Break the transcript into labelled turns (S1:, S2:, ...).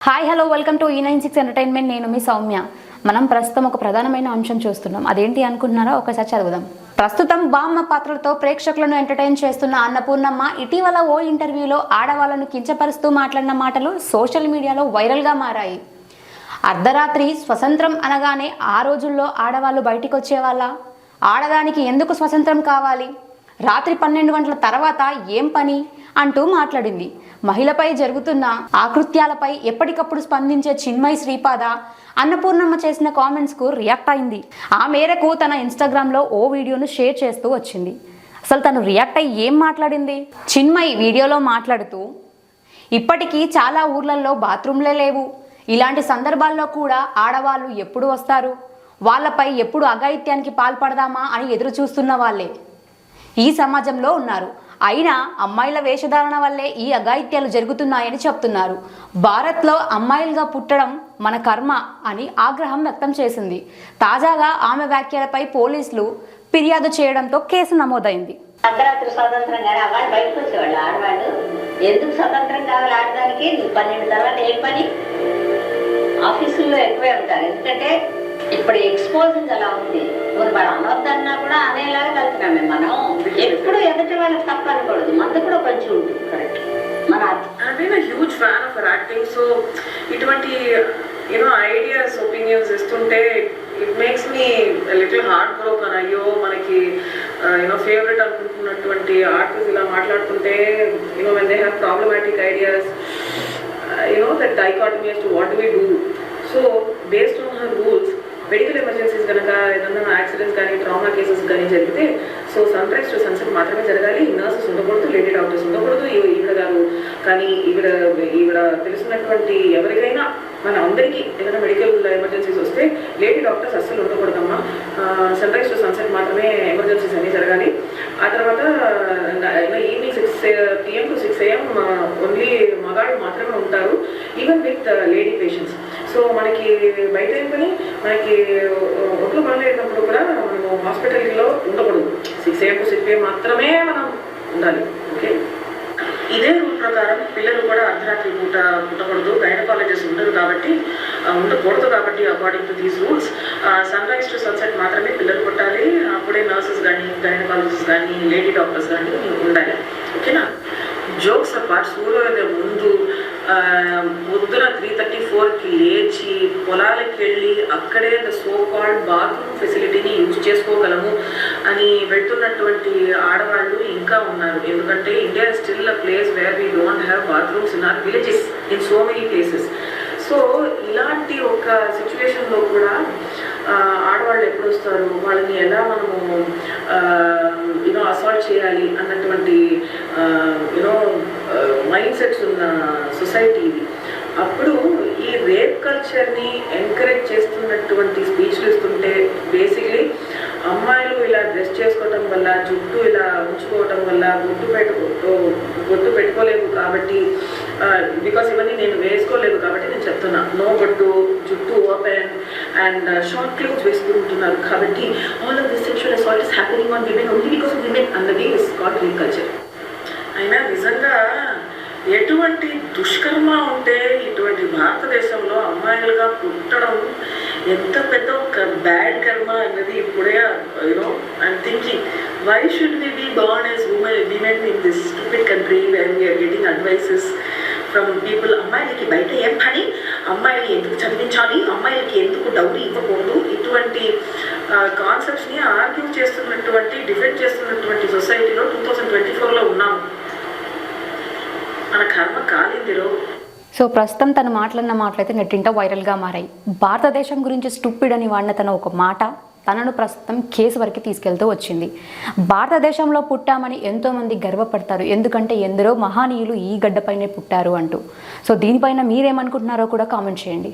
S1: Hi hello welcome to ఈ nine six entertainment నేను మీ సౌమ్య. మనం ప్రస్తుతం ఒక ప్రధానమైన అంశం చూస్తున్నాం. అదేంటి అనుకుంటున్నారా? ఒకసారి చదువుదాం. ప్రస్తుతం బామ్మ పాత్రలతో ప్రేక్షకులను ఎంటర్టైన్ చేస్తున్న అన్నపూర్ణమ్మ ఇటీవల ఓ ఇంటర్వ్యూలో ఆడవాళ్ళను కించపరుస్తూ మాట్లాడిన మాటలు సోషల్ మీడియాలో వైరల్గా మారాయి. అర్ధరాత్రి స్వతంత్రం అనగానే ఆ రోజుల్లో ఆడవాళ్ళు బయటికి వచ్చేవాళ్ళ ఆడదానికి ఎందుకు స్వతంత్రం కావాలి? రాత్రి పన్నెండు గంటల తర్వాత ఏం పని? అంటూ మాట్లాడింది. మహిళపై జరుగుతున్న ఆకృత్యాలపై ఎప్పటికప్పుడు స్పందించే చిన్మయి శ్రీపాద అన్నపూర్ణమ్మ చేసిన కామెంట్స్కు రియాక్ట్ అయింది. ఆ మేరకు తన ఇన్స్టాగ్రామ్లో ఓ వీడియోను షేర్ చేస్తూ వచ్చింది. అసలు తను రియాక్ట్ అయ్యి ఏం మాట్లాడింది? చిన్మయి వీడియోలో మాట్లాడుతూ ఇప్పటికీ చాలా ఊర్లలో బాత్రూంలే లేవు. ఇలాంటి సందర్భాల్లో కూడా ఆడవాళ్ళు ఎప్పుడు వస్తారు? వాళ్ళపై ఎప్పుడు అఘాయిత్యానికి పాల్పడదామా అని ఎదురు చూస్తున్న వాళ్ళే. ఈ సమాజంలో ఉన్నారు. అయినా అమ్మాయిల వేషధారణ వల్లే ఈ అఘాయిత్యాలు జరుగుతున్నాయని చెప్తున్నారు. భారత్లో అమ్మాయిలుగా పుట్టడం మన కర్మ అని ఆగ్రహం వ్యక్తం చేసింది. తాజాగా ఆమె వ్యాఖ్యలపై పోలీసులు ఫిర్యాదు చేయడంతో కేసు నమోదైంది.
S2: అర్ధరాత్రి స్వాతంత్రం కానీ బయటకు వచ్చేవాళ్ళు ఆడవాళ్ళు. ఎందుకు స్వతంత్రం కావాలి ఆడడానికి పన్నెండు తర్వాత ఏం పని? ఆఫీసుల్లో ఎక్కువే ఉంటారు. ఎందుకంటే ఇప్పుడు ఎక్స్పోజింగ్ అలా ఉంది? మరి మనం అనొద్దన్నా కూడా అనేలాగా వెళ్తున్నాం మేము మనం. ఎప్పుడు ఎదుటి వాళ్ళకి తప్ప అనకూడదు మనది కూడా కొంచెం ఉంటుంది. కరెక్ట్ మన
S3: I've been a huge fan of ఇటువంటి యూనో ఐడియాస్ ఒపీనియన్స్ ఇస్తుంటే it makes me little heart broken అయ్యో మనకి యూనో ఫేవరెట్ అనుకుంటున్నటువంటి ఆర్టిస్ట్ ఇలా మాట్లాడుతుంటే you know when they have problematic ideas you know that dichotomy to what we do so based on her rules medical emergencies కనుక ఏదన్నా accidents కానీ trauma cases కానీ జరిగితే so sunrise to sunset మాత్రమే జరగాలి. Nurses ఉండకూడదు lady doctors ఉండకూడదు ఈవిడ గారు. కానీ ఈవిడ ఈవిడ తెలిసినటువంటి ఎవరికైనా మన అందరికీ ఏదైనా మెడికల్ ఎమర్జెన్సీస్ వస్తే లేడీ డాక్టర్స్ అస్సలు ఉండకూడదమ్మా. సన్ రైజ్ టు సన్సెట్ మాత్రమే ఎమర్జెన్సీస్ అన్నీ జరగాలి. ఆ తర్వాత evening six PM to six AM only మగాళ్ళు మాత్రమే ఉంటారు. Even with lady patients. So మనకి బయట ఏం మనకి ఒట్లు బాగాలేనప్పుడు కూడా మనము హాస్పిటల్లో ఉండకూడదు. సిక్స్ ఏఎం సిక్స్ పిఎం మాత్రమే మనం ఉండాలి ఓకే? ఇదే రూల్ ప్రకారం పిల్లలు కూడా అర్ధరాత్రి పూట పుట్టకూడదు గైనకాలజిస్ట్ ఉండరు కాబట్టి ఉండకూడదు కాబట్టి according to these rules sunrise to sunset మాత్రమే పిల్లలు పుట్టాలి. అప్పుడే నర్సెస్ కానీ గైనకాలజిస్ట్ కానీ లేడీ డాక్టర్స్ కానీ ఉండాలి ఓకేనా? జోక్స్ అపార్ట్ సూర్యోదయం పొద్దున త్రీ థర్టీ ఫోర్కి లేచి పొలాలకు వెళ్ళి అక్కడే సో కాల్డ్ బాత్రూమ్ ఫెసిలిటీని యూజ్ చేసుకోగలము అని వెళ్తున్నటువంటి ఆడవాళ్ళు ఇంకా ఉన్నారు. ఎందుకంటే India still a place where we don't have bathrooms in our villages in so many places so ఇలాంటి ఒక సిచ్యువేషన్లో కూడా ఆడవాళ్ళు ఎప్పుడు వస్తారు? వాళ్ళని ఎలా మనము యూనో అసాల్ట్ చేయాలి అన్నటువంటి యూనో మైండ్ సెట్స్ ఉన్న సొసైటీ ఇది. అప్పుడు ఈ రేప్ కల్చర్ని ఎంకరేజ్ చేస్తున్నటువంటి స్పీచ్లు ఇస్తుంటే బేసిక్లీ అమ్మాయిలు ఇలా డ్రెస్ చేసుకోవటం వల్ల జుట్టు ఇలా ఉంచుకోవటం వల్ల గుట్టు పెట్టుకో గుట్టు పెట్టుకోలేవు కాబట్టి బికాస్ ఇవన్నీ నేను వేసుకోలేదు కాబట్టి నేను చెప్తున్నా. నో బొట్టు జుట్టు ఓపెన్ అండ్ షార్ట్ క్లోత్స్ వేసుకుంటున్నారు కాబట్టి all of this sexual assault is happening on women only because of women అన్నది ఇస్ కాట్ రేప్ కల్చర్ అయినా నిజంగా ఎటువంటి దుష్కర్మ ఉంటే ఇటువంటి భారతదేశంలో అమ్మాయిలుగా పుట్టడం ఎంత పెద్ద ఒక బ్యాడ్ కర్మ అన్నది ఇప్పుడే you know I'm thinking why should we be born as women women in this stupid country where we're getting advices from people అమ్మాయిలకి బయట ఏం పని? అమ్మాయిలు ఎందుకు చదివించాలి? అమ్మాయిలకి ఎందుకు డౌరీ ఇవ్వకూడదు? ఇటువంటి కాన్సెప్ట్స్ని ఆర్గ్యూ చేస్తున్నటువంటి డిఫెండ్ చేస్తున్నటువంటి సొసైటీలో టూ థౌజండ్ ట్వంటీ ఫోర్లో ఉన్నాము మన కర్మ కాలిందిరో
S1: సో ప్రస్తుతం తను మాట్లాడిన మాటలైతే నెట్టింట వైరల్గా మారాయి. భారతదేశం గురించి స్టూపిడ్ అని వాడిన తన ఒక మాట తనను ప్రస్తుతం కేసు వరకు తీసుకెళ్తూ వచ్చింది. భారతదేశంలో పుట్టామని ఎంతోమంది గర్వపడతారు. ఎందుకంటే ఎందరో మహానీయులు ఈ గడ్డపైనే పుట్టారు అంటూ. సో దీనిపైన మీరేమనుకుంటున్నారో కూడా కామెంట్ చేయండి.